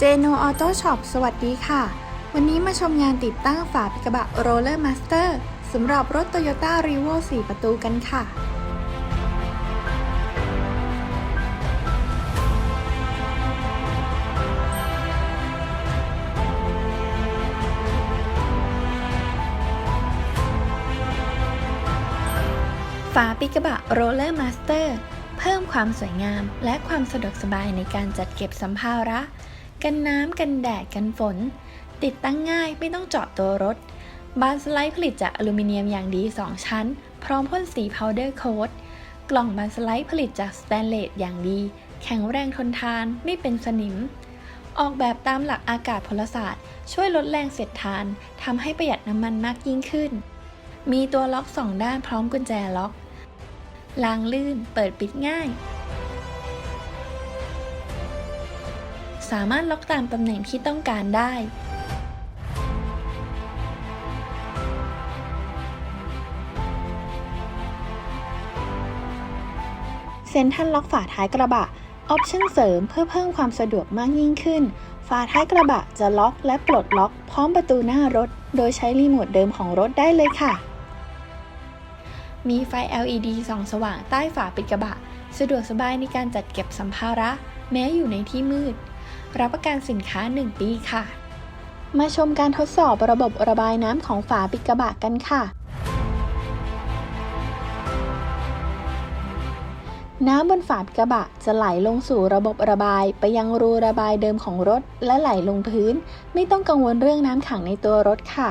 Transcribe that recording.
เจโนออโต้ช็อปสวัสดีค่ะ วันนี้มาชมงานติดตั้งฝาปิกระบะโรลเลอร์มาสเตอร์สำหรับรถ Toyota r e v o 4 ประตูกันค่ะ ฝาปิกระบะโรลเลอร์มาสเตอร์เพิ่มความสวยงามและความสะดวกสบายในการจัดเก็บสัมภาระ กันน้ำกันแดดกันฝน ติดตั้งง่ายไม่ต้องเจาะตัวรถ บานสไลด์ผลิตจากอลูมิเนียมอย่างดี 2 ชั้น พร้อมพ่นสีพาวเดอร์โค้ดกล่องบานสไลด์ผลิตจากสแตนเลสอย่างดี แข็งแรงทนทานไม่เป็นสนิม ออกแบบตามหลักอากาศพลศาสตร์ ช่วยลดแรงเสียดทานทำให้ประหยัดน้ำมันมากยิ่งขึ้น มีตัวล็อกสองด้านพร้อมกุญแจล็อกลางลื่นเปิดปิดง่าย สามารถล็อกตามตำแหน่งที่ต้องการได้ เซ็นทรัลล็อกฝาท้ายกระบะ ออปชั่นเสริมเพื่อเพิ่มความสะดวกมากยิ่งขึ้น ฝาท้ายกระบะจะล็อกและปลดล็อกพร้อมประตูหน้ารถ โดยใช้รีโมทเดิมของรถได้เลยค่ะ มีไฟ LED ส่องสว่างใต้ฝาปิดกระบะ สะดวกสบายในการจัดเก็บสัมภาระ แม้อยู่ในที่มืด รับประกันสินค้า 1 ปีค่ะ มาชมการทดสอบระบบระบายน้ำของฝาปิดกระบะกันค่ะ น้ำบนฝาปิดกระบะจะไหลลงสู่ระบบระบายไปยังรูระบายเดิมของรถ และไหลลงพื้น ไม่ต้องกังวลเรื่องน้ำขังในตัวรถค่ะ